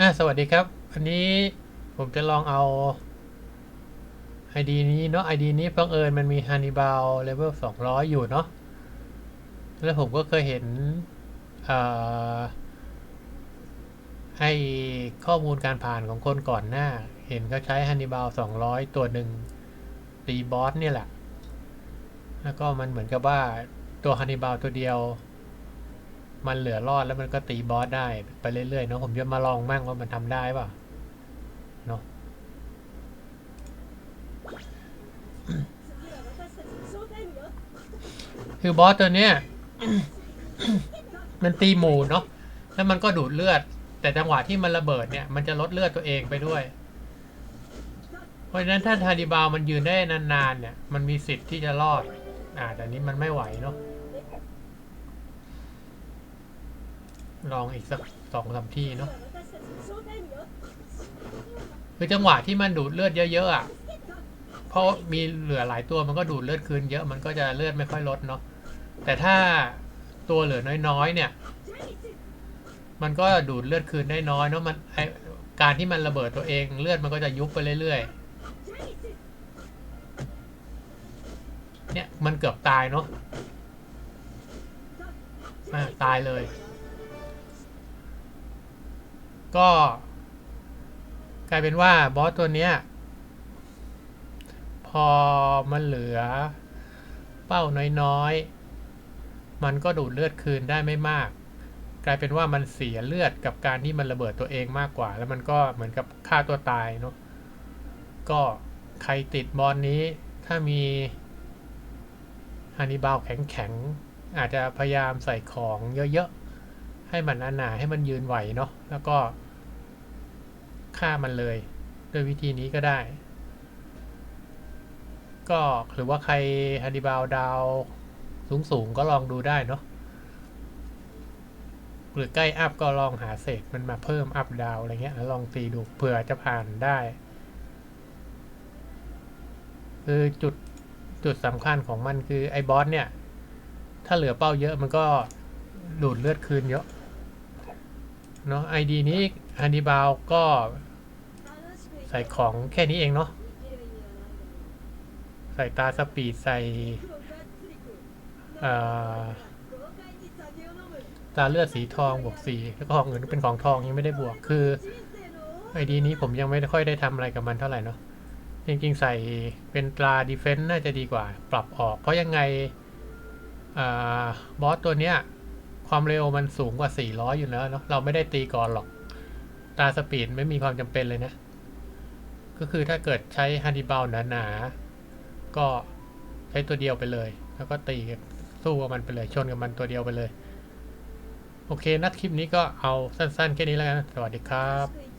อะสวัสดีครับ อันนี้ผมจะลองเอา ID นี้เนาะ ID นี้บังเอิญมันมี Hannibal level 200อยู่เนาะ แล้วผมก็เคยเห็นเอ่อไอข้อมูลการผ่านของคนก่อนหน้า เห็นเขาใช้ Hannibal 200ตัวหนึ่งตีบอสเนี่ยแหละ แล้วก็มันเหมือนกับว่าตัว Hannibal ตัวเดียว มันเหลือรอดแล้วมันก็ตีบอสได้ไปเรื่อยๆเนาะผมจะมาลองมั่งว่ามันทำได้ป่ะเนาะคือบอสตัวเนี้ยมันตีหมูเนาะแล้วมันก็ดูดเลือด แต่จังหวะที่มันระเบิดเนี่ย มันจะลดเลือดตัวเองไปด้วย เพราะฉะนั้นถ้าทาริบาวมันยืนได้นานๆเนี่ย มันมีสิทธิ์ที่จะรอด อ่าแต่นี้มันไม่ไหวเนาะ ลองอีกสักสองสามที่เนาะคือจังหวะที่มันดูดเลือดเยอะๆอะเพราะมีเหลือหลายตัวมันก็ดูดเลือดคืนเยอะมันก็จะเลือดไม่ค่อยลดเนาะแต่ถ้าตัวเหลือน้อยๆ เนี่ย มันก็ดูดเลือดคืนได้น้อยเนาะมันการที่มันระเบิดตัวเองเลือดมันก็จะยุบไปเรื่อยๆ เนี่ยมันเกือบตายเนาะะตายเลย ก็ กลายเป็นว่าบอสตัวเนี้ย พอมันเหลือ เป้าน้อยๆ มันก็ดูดเลือดคืนได้ไม่มาก กลายเป็นว่ามันเสียเลือดกับการที่มันระเบิดตัวเองมากกว่า แล้วมันก็เหมือนกับฆ่าตัวตายเนาะก็ใครติดบอลนี้ถ้ามีฮันนิบาลแข็งๆ อาจจะพยายามใส่ของเยอะๆ ให้มันหนาๆให้มันยืนไหวเนาะแล้วก็ ฆ่ามันเลยด้วยวิธีนี้ก็ได้ ก็หรือว่าใครฮันนิบาลดาวสูงๆก็ลองดูได้เนาะหรือใกล้อัพก็ลองหาเศษมันมาเพิ่มอัพดาวอะไรเงี้ยแล้วลองตีดูเผื่อจะผ่านได้ คือจุดจุดสำคัญของมันคือไอ้บอสเนี่ย ถ้าเหลือเป้าเยอะมันก็ดูดเลือดคืนเยอะเนาะไอดีนี้ฮันนิบาลก็ ส่ของแค่นี้เองเนาะใส่ตาสปีดใส่ตาเลือดสีทองบวกสีแล้วก็ของอื่นเป็นของทองยังไม่ได้บวกคือไอดีนี้ผมยังไม่ค่อยได้ทำอะไรกับมันเท่าไหร่เนาะจริงๆใส่เป็นตราดีเฟนต์น่าจะดีกว่า ปรับออกเพราะยังไงอบอสตัวเนี้ยความเร็วมันสูงกว่า 400 อยู่แล้วเนาะเราไม่ได้ตีก่อนหรอกตาสปีดไม่มีความจำเป็นเลยนะ ก็คือถ้าเกิดใช้ฮันดิบาลหนาๆก็ใช้ตัวเดียวไปเลย แล้วก็ตีสู้กับมันไปเลย ชนกับมันตัวเดียวไปเลย โอเคนักคลิปนี้ก็เอาสั้นๆ แค่นี้แล้วกัน สวัสดีครับ